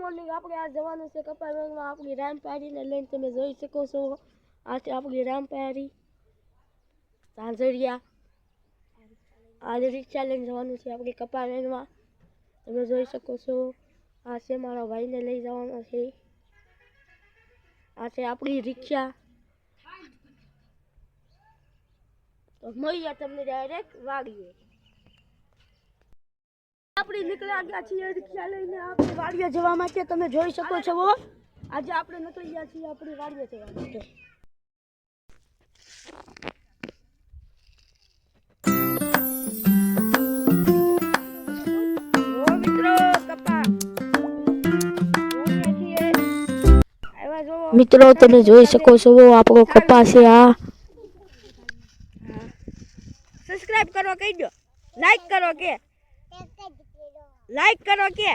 Morning આપણે આ જવાનું છે કપા વેણમાં આપણી રામપારીને લઈને તમે જોઈ શકો છો. આ છે આપણી રામપારી, ઝાંઝરિયા, આજે રિક્ષા લઈને જવાનું છે આપણે કપા તમે જોઈ શકો છો, આ છે મારા ભાઈને લઈ જવાનો છે. આ છે આપણી રિક્ષા. તો મળીએ તમને ડાયરેક્ટ વાડીએ. આપણે નીકળ્યા ગયા છીએ રિક્ષા લઈને આપણે વાડીએ જવા માટે તમે જોઈ શકો છો આજે આપણે નીકળી ગયા છીએ આપણી વાડીએ જવા માટે જો મિત્રો કપા. જોઈ છીએ. આવ્યા જો મિત્રો તમે જોઈ શકો છો આપણો કપા છે આ. સબસ્ક્રાઇબ કરો કહી દો લાઈક કરો કે. લાઈક કરો કે.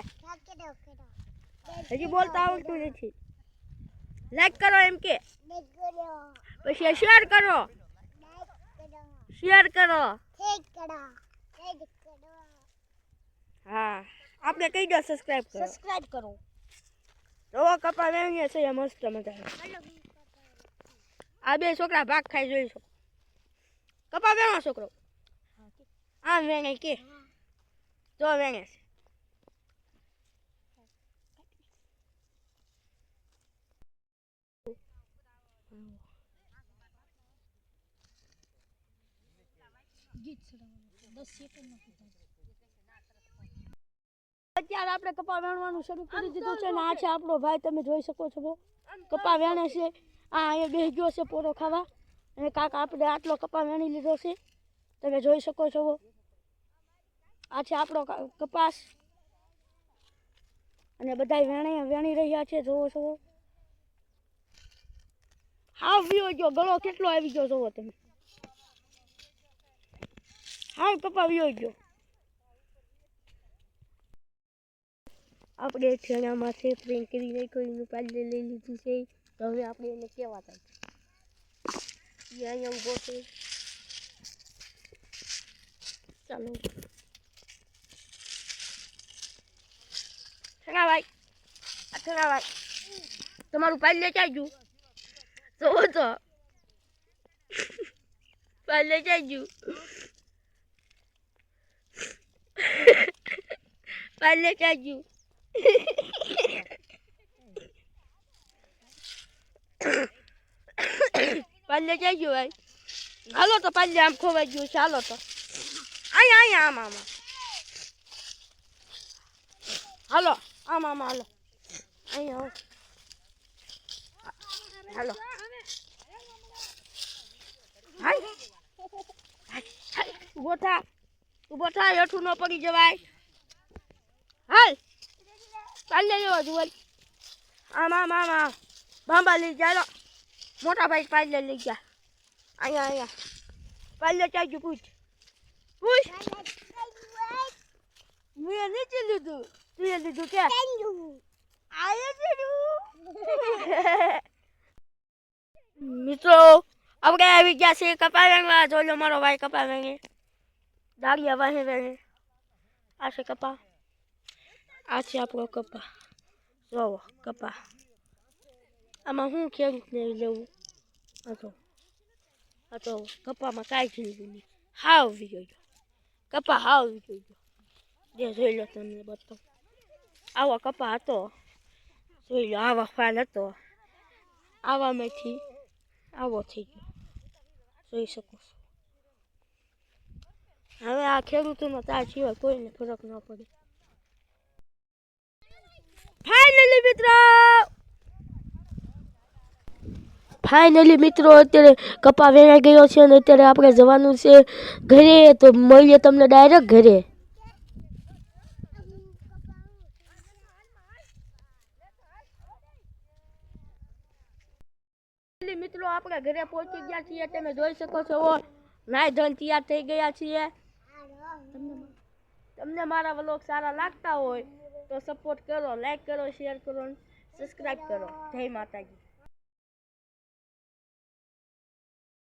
હજી બોલતા આવડતું નથી. લાઈક કરો એમ કે. પછી શેર કરો. શેર કરો. હા. આપણે કહી દો સબસ્ક્રાઇબ કરો. સબસ્ક્રાઇબ કરો. તો કપા વેણીએ છે મસ્ત મજા આ બે છોકરા ભાગ ખાઈ જોઈશું કપા વેણો છોકરો? આમ વેણે કે. જો વેણે છે. અત્યારે આપણે કપા વેણવાનું શરૂ કરી દીધું છે ને આ છે આપણો ભાઈ તમે જોઈ શકો છો કપા વેણે છે. આ અહીંયા બેસી ગયો છે પોરો ખાવા. અને કાકા આપણે આટલો કપા વેણી લીધો છે. તમે જોઈ શકો છો આ છે આપણો કપાસ. અને બધા વેણે વેણી રહ્યા છે જોવો છો હાવ વિયો ગયો, ગળો કેટલો આવી ગયો જોવો તમે. હાવ કપા વિયો ગયો. આપણે ઠેણામાંથી પ્રિન્ટ કરી નાખ્યું, એનું લઈ લીધું છે. તો હવે આપણે એને કેવા થાય એ અહીંયા ઊભો છે. ચાલો. ઠેણાભાઈ ઠેણાભાઈ તમારું લેતા ક્યાં જોવો તો પાલે ગયું પાલે પાલ્લે ક્યાં ગયું ભાઈ હાલો તો પાલ્લે આમ ખોવાઈ ગયું છે હાલો તો અહીંયા અહીંયા આમ આમ. હાલો આમ આમ હાલો અહીંયા હાલો ઊભો થા. ઊભો થા હેઠું ન પડી જવાય. હાલ ચાલ લેવા જુવાલ આમ આમ આમ આમ. બાંબા લઈ ચાલો મોટા ભાઈ પાલ્લે લઈ ગયા. અહીંયા અહીંયા. પાલ્લે ચાલજો પૂછ. પૂછ. મેં નીચે લીધું. તું લીધું કે? મિત્રો આપણે આવી ગયા છે કપા જોઈ લો મારો ભાઈ કપા વેણે દાળિયા વાહે વેણે આ છે કપા આ છે આપણો કપા જોવો કપા આમાં હું ખેડૂતને લેવું હતો તો આ તો કપામાં કાંઈ ખીલું નહીં હાવ ગયો કપા હાવ ગયો જે જોઈ લો તમને બધો આવો કપા હતો જોઈ લો આવા ફાલ હતો આવામાંથી આવો થઈ ગયો. જોઈ શકો છો. હવે આ ખેડૂતોમાં તાર સિવાય કોઈને ફરક ન પડે. ફાઇનલી મિત્રો! ફાઇનલી મિત્રો, અત્યારે કપા વેરાઈ ગયો છે અને અત્યારે આપણે જવાનું છે ઘરે. તો મળીએ તમને ડાયરેક્ટ ઘરે. મિત્રો આપણે ઘરે પહોંચી ગયા છીએ. તમે જોઈ શકો છો. નાય ધન તૈયાર થઈ ગયા છીએ. તમને મારા વ્લોગ સારા લાગતા હોય તો સપોર્ટ કરો લાઈક કરો શેર કરો સબસ્ક્રાઈબ કરો. જય માતાજી.